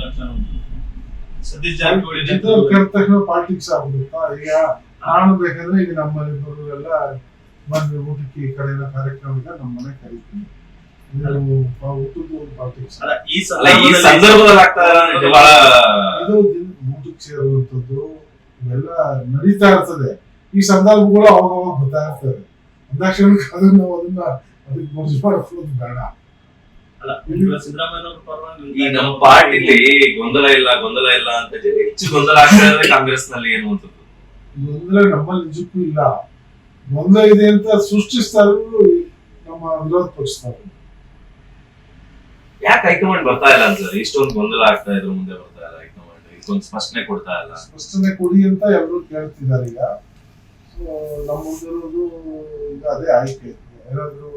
ಲಕ್ಷ ಸತೀಶ್ ಜಾರಕಿಹೊಳಿ ಜಿದ್ದವ್ರು ಕರೆದ ತಕ್ಷಣ ಪಾಲಿಟಿಕ್ಸ್ ಆಗ್ಬಿಡುತ್ತಾ? ಈಗ ನಾನು ಬೇಕಂದ್ರೆ ಈಗ ಊಟಕ್ಕೆ ಈ ಕಾರ್ಯಕ್ರಮದ ಕಾರ್ಯಕ್ರಮ ಇದೆ ನಮ್ಮ ಮನೆ ಕರಿತೀನಿ. ಈ ಸಂದರ್ಭದಲ್ಲಿ ಆಗ್ತಾ ಇದು ಊಟಕ್ಕೆ ಇವೆಲ್ಲ ನಡೀತಾ ಇರ್ತದೆ. ಈ ಸಂದರ್ಭಗಳು ಅವಾಗ ಅವಾಗ ಬರ್ತಾ ಇರ್ತದೆ ಅಂದಾಕ್ಷಣಕ್ಕೆ ಅದನ್ನ ಅದನ್ನ ಅದಕ್ಕೆ ಮೋಸ ಮಾಡೋದು ಬೇಡ. ಈ ನಮ್ಮ ಪಾರ್ಟಿಲಿ ಗೊಂದಲ ಇಲ್ಲ ಗೊಂದಲ ಇಲ್ಲ ಅಂತ ಹೆಚ್ಚು ಗೊಂದಲ ಆಗ್ತಾ ಇರೋದೇ ಕಾಂಗ್ರೆಸ್ನಲ್ಲಿ ಅನ್ನುವಂಥದ್ದು ಗೊಂದಲ ನಮ್ಮಲ್ಲಿ ನಿಜಕ್ಕೂ ಇಲ್ಲ. ಗೊಂದಲ ಇದೆ ಅಂತ ಸೃಷ್ಟಿಸ್ತಾ ಇರೋದು ನಮ್ಮ ವಿರೋಧ ಪಕ್ಷದವರು. ಯಾಕೆ ಹೈಕಮಾಂಡ್ ಬರ್ತಾ ಇಲ್ಲ ಅಂತ ಇಷ್ಟೊಂದು ಗೊಂದಲ ಆಗ್ತಾ ಇದ್ರು ಮುಂದೆ ಬರ್ತಾ ಇಲ್ಲ ಹೈಕಮಾಂಡ್. ಇದೊಂದು ಸ್ಪಷ್ಟನೆ ಕೊಡ್ತಾ ಇಲ್ಲ. ಸ್ಪಷ್ಟನೆ ಕೊಡಿ ಅಂತ ಎಲ್ಲರೂ ಕೇಳ್ತಿದ್ದಾರೆ ಈಗ. ಸೊ ನಮ್ಮ ಮುಂದಿರೋದು ಈಗ ಅದೇ ಆಯ್ಕೆ. ಏನಾದ್ರು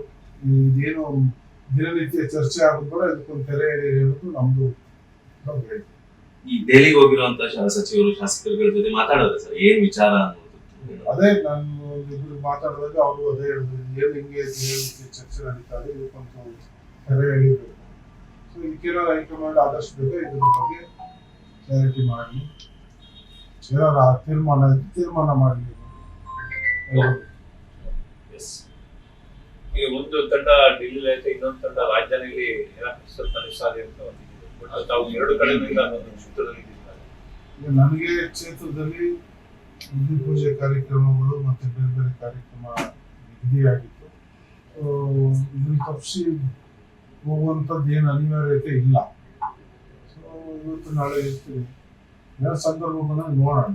ಇದೇನು ದಿನನಿತ್ಯ ಚರ್ಚೆ ಆಗೋದು ಅದಕ್ಕೊಂದು ತೆರೆ ಎಳೆಯಿರಿ ಅನ್ನೋದು ನಮ್ದು. ಈ ದೆಹಲಿಗೆ ಹೋಗಿರುವಂತ ಸಚಿವರು ಶಾಸಕರುಗಳ ಜೊತೆ ಮಾತಾಡೋದು ಸರ್? ಏನ್ ವಿಚಾರ ಅನ್ನೋದು? ಅದೇ ನಾನು ಇಬ್ರು ಮಾತಾಡಿದಾಗ ಅವರು ಅದೇ ಹೇಳಿದ್ರು ಏನು ಹಿಂಗೆ ಚರ್ಚೆ ನಡೀತಾ ಇದೆ ಇದಕ್ಕೊಂದು ತೆರೆ ಎಳಿಬೇಕು ಸೊ ಇದಕ್ಕೇನಾದ್ರು ಹೈಕಮಾಂಡ್ ಆದಷ್ಟು ಬೇಗ ಇದ್ರ ಬಗ್ಗೆ ಕ್ಲಾರಿಟಿ ಮಾಡಿ. ಏನಾರ ತೀರ್ಮಾನ ತೀರ್ಮಾನ ಮಾಡಲಿ. ಈಗ ಒಂದು ತಂಡ ಡೆಲ್ಲಿ ಐತೆ, ಇನ್ನೊಂದು ತಂಡ ರಾಜಧಾನಿಯಲ್ಲಿ ಸಾಧ್ಯ ಅಂತ ಬಟ್ ತಾವು ಎರಡು ಕಡೆಯಿಂದ ಒಂದು. ಈಗ ನನಗೆ ಕ್ಷೇತ್ರದಲ್ಲಿ ವಿಧಿ ಪೂಜೆ ಕಾರ್ಯಕ್ರಮಗಳು ಮತ್ತೆ ಬೇರೆ ಬೇರೆ ಕಾರ್ಯಕ್ರಮ ನಿಗದಿಯಾಗಿತ್ತು ಇದನ್ನು ತಪ್ಪಿಸಿ ಹೋಗುವಂಥದ್ದು ಏನು ಅನಿವಾರ್ಯತೆ ಇಲ್ಲ. ಸೊ ಇವತ್ತು ನಾಳೆ ಇರ್ತೀವಿ. ಯಾವ ಸಂದರ್ಭ ಬಂದಾಗ ನೋಡೋಣ.